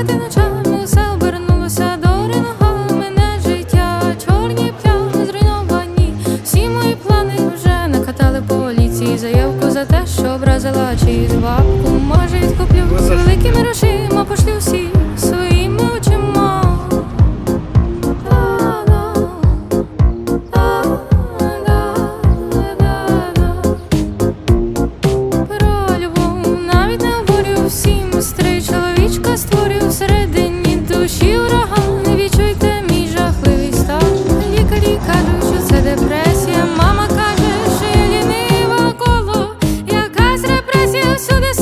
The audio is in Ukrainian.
плакати ночами, все обернулося до ринога мене життя, чорні плями зруйновані. Всі мої плани вже накатали поліції. Заявку за те, що образила чиїсь бабку може відкупити. so this